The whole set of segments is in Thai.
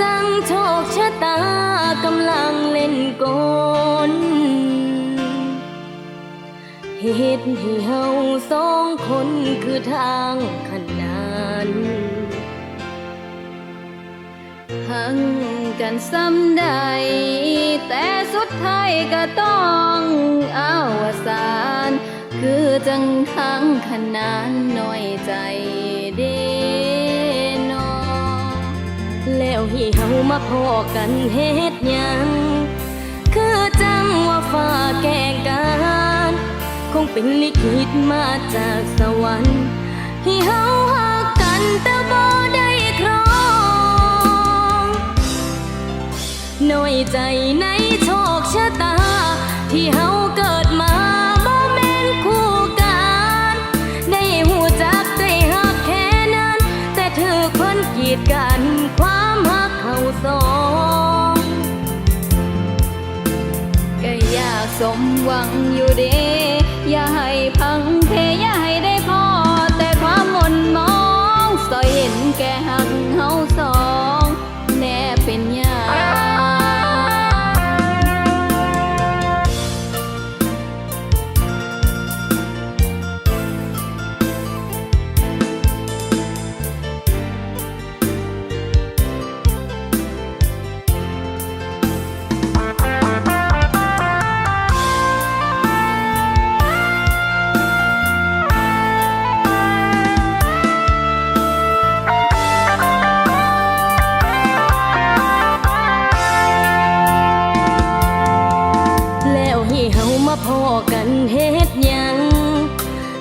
จังโชคชะตากำลังเล่นกลเหตุให้เฮาสองคนคือทางขนานหังกันซ้ำใด แต่สุดท้ายก็ต้องอาวสาน คือจังทั้งขนานน้อยใจ แล้วให้เฮามาพอกันเฮ็ดหยังคือจังว่าฟ้าแก่งกันคงเป็นลิขิตมาจากสวรรค์ให้เฮาหักกันแต่บ่ได้ครองน้อยใจนะ กีดกันความหักเขาสองก็อยากสมหวังอยู่เดอย่าให้พังเพอย่าให้ได้พอแต่ความหม่นมองสอยเห็นแก่ เฮามาพอกันเฮ็ดหยัง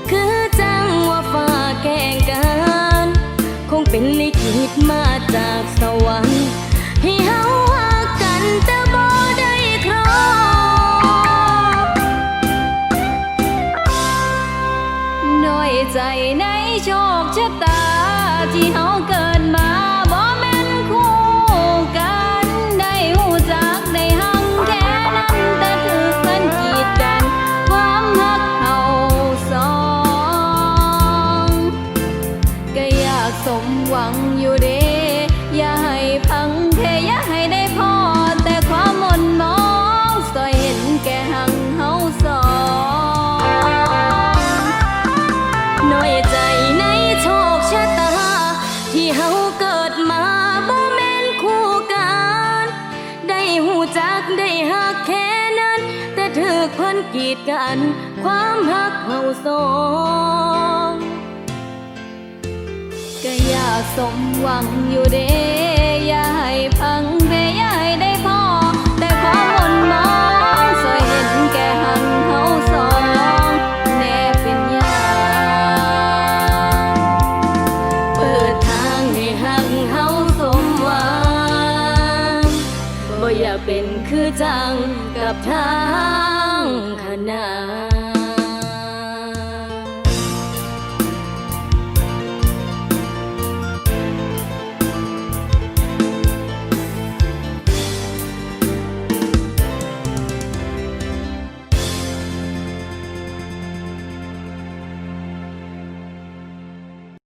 คือจังว่าฟ้าแก่งกัน คงเป็นลิขิตมาจากสวรรค์ให้เฮา หวังอยู่เดอย่าให้พังเพอย่าให้ได้พอ แต่ความมนมองสอยเห็นแก่หังเฮาสองน้อยใจในโชคชะตา ที่เฮาเกิดมาบ่แม่นคู่กัน ได้หูจักได้หักแค่นั้น แต่ถึกเพิ่นกีดกัน ความหักเฮาสอง สมหวังอยู่เด้ยาให้พังเพอย่าให้ได้พอ แต่ความหม่นมองสอยเห็นแก่หังเฮาสองแน่เป็นยังเปิดทางให้หักเฮาสมหวังบ่อยากเป็นคือจังกับทางขนาน